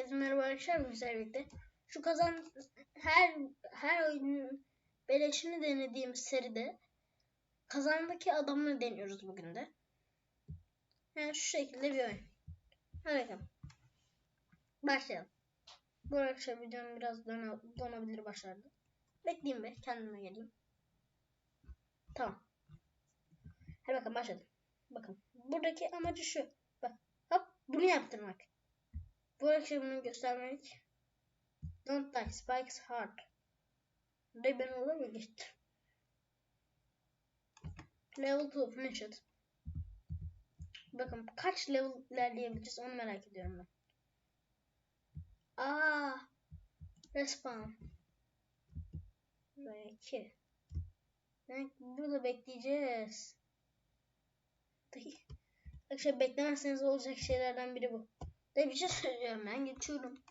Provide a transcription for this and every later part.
Herkese merhaba arkadaşlar birlikte. Şu kazan her her oyunun beleşini denediğimiz seride kazandaki adamını deniyoruz bugün de. Yani şu şekilde bir oyun. Hadi bakalım. Başlayalım. Bu arkadaşlar videom biraz dona, donabilir başardı. Bekleyeyim be kendime geleyim. Tamam. Hadi bakalım başladım. Bakın buradaki amacı şu. Bak hop bunu yaptırmak. Bu akşamını göstermek. Don't die, spikes hard. Olur mu geçtim? Level 2 finish it. Bakın kaç level ilerleyebileceğiz onu merak ediyorum ben. Aa, respawn. 2. Demek burada bekleyeceğiz. Arkadaşlar beklemezseniz olacak şeylerden biri bu. De bir şey söylüyorum ben geçiyorum.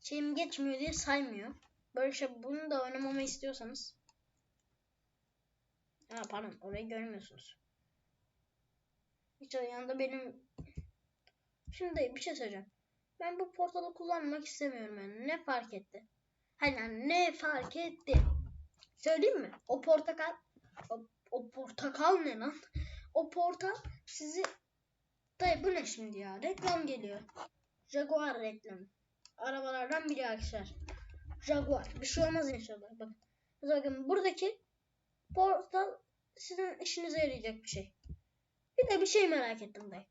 Şeyim geçmiyor diye saymıyor. Böyle şey bunu da oynamamı istiyorsanız. Ha pardon orayı görmüyorsunuz. İşte yanında benim Şimdi bir şey söyleyeceğim. Ben bu portalı kullanmak istemiyorum yani. Ne fark etti? Hani ne fark etti? Söyleyeyim mi? O portakal o, o portakal ne lan? O portal sizi Dayı bu ne şimdi ya? Reklam geliyor. Jaguar reklamı. Arabalardan biri arkadaşlar. Jaguar. Bir şey olmaz inşallah. Bakın. Bakın buradaki portal sizin işinize yarayacak bir şey. Bir de bir şey merak ettim dayı.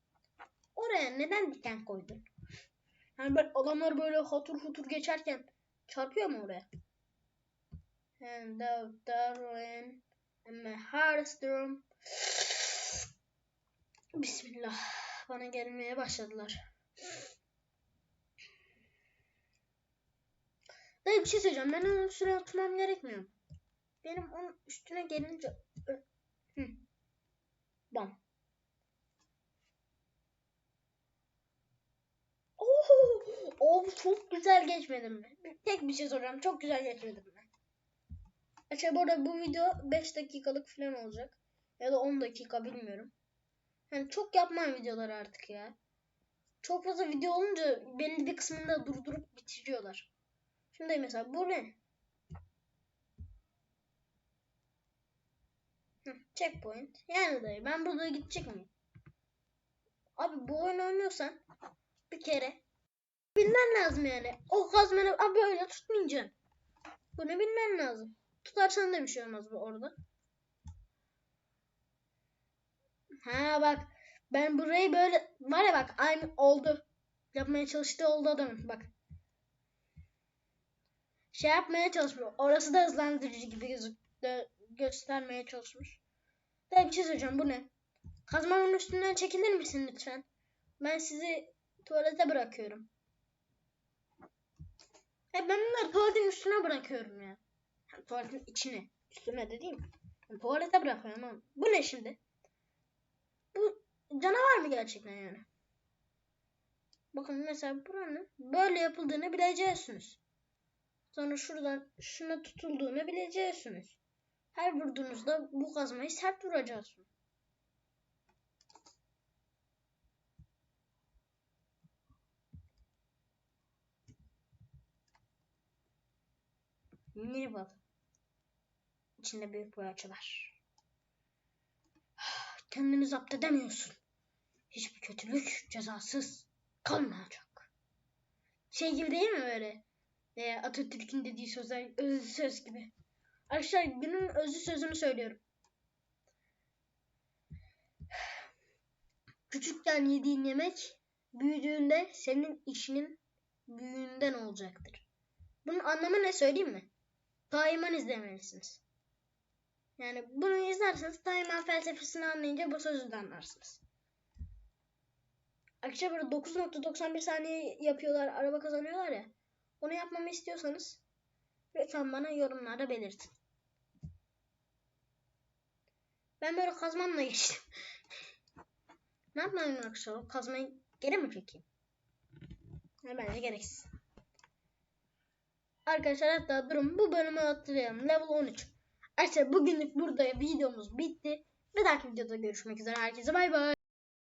Oraya neden diken koydun? Yani böyle adamlar böyle hatur hutur geçerken çarpıyor mu oraya? And the Darwin and my heart Bismillah bana gelmeye başladılar. Dayı bir şey söyleyeceğim. Ben onun üstüne oturmam gerekmiyor. Benim onun üstüne gelince... Hı. Bam. Oh, oh, çok güzel geçmedim mi? Tek bir şey soracağım. Çok güzel geçmedim mi? Açıkçası bu arada bu video 5 dakikalık falan olacak. Ya da 10 dakika bilmiyorum. Yani çok yapmam videoları artık ya. Çok fazla video olunca belli bir kısmında durdurup bitiriyorlar. Şimdi mesela bu ne? Checkpoint. Yani dayı ben burada gidecek miyim? Abi bu oyunu oynuyorsan bir kere bilmen lazım yani. O kazmanı abi böyle tutmayacaksın. Bunu bilmen lazım. Tutarsan da bir şey olmaz bu orada. Ha bak ben burayı böyle var ya bak aynı oldu. Yapmaya çalıştığı oldu adamın bak. Şey yapmaya çalışmıyor. Orası da hızlandırıcı gibi gözük göstermeye çalışmış. Da bir şey söyleyeceğim bu ne? Kazmamın üstünden çekilir misin lütfen? Ben sizi tuvalete bırakıyorum. E ben bunları tuvaletin üstüne bırakıyorum ya. Yani tuvaletin içine. Üstüne de değil mi? Yani tuvalete bırakıyorum ama. Bu ne şimdi? Canavar mı gerçekten yani? Bakın mesela buranın böyle yapıldığını bileceksiniz. Sonra şuradan şuna tutulduğunu bileceksiniz. Her vurduğunuzda bu kazmayı sert vuracaksın. Mini bal. İçinde büyük bir açı var. Kendini zapt edemiyorsun. Hiçbir kötülük cezasız kalmayacak. Şey gibi değil mi böyle? E, Atatürk'ün dediği sözler özü söz gibi. Arkadaşlar günün özü sözünü söylüyorum. Küçükken yediğin yemek büyüdüğünde senin işinin büyüğünden olacaktır. Bunun anlamı ne söyleyeyim mi? Daima izlemelisiniz. Yani bunu izlerseniz daima felsefesini anlayınca bu sözü de anlarsınız. Akşam böyle 9.91 saniye yapıyorlar, araba kazanıyorlar ya. Onu yapmamı istiyorsanız lütfen bana yorumlarda belirtin. Ben böyle kazmamla geçtim. ne yapmam arkadaşlar? Kazmayı geri mi çekeyim? Ya bence gereksiz. Arkadaşlar hatta durun bu bölümü hatırlayalım. Level 13. Arkadaşlar bugünlük burada videomuz bitti. Bir dahaki videoda görüşmek üzere. Herkese bay bay.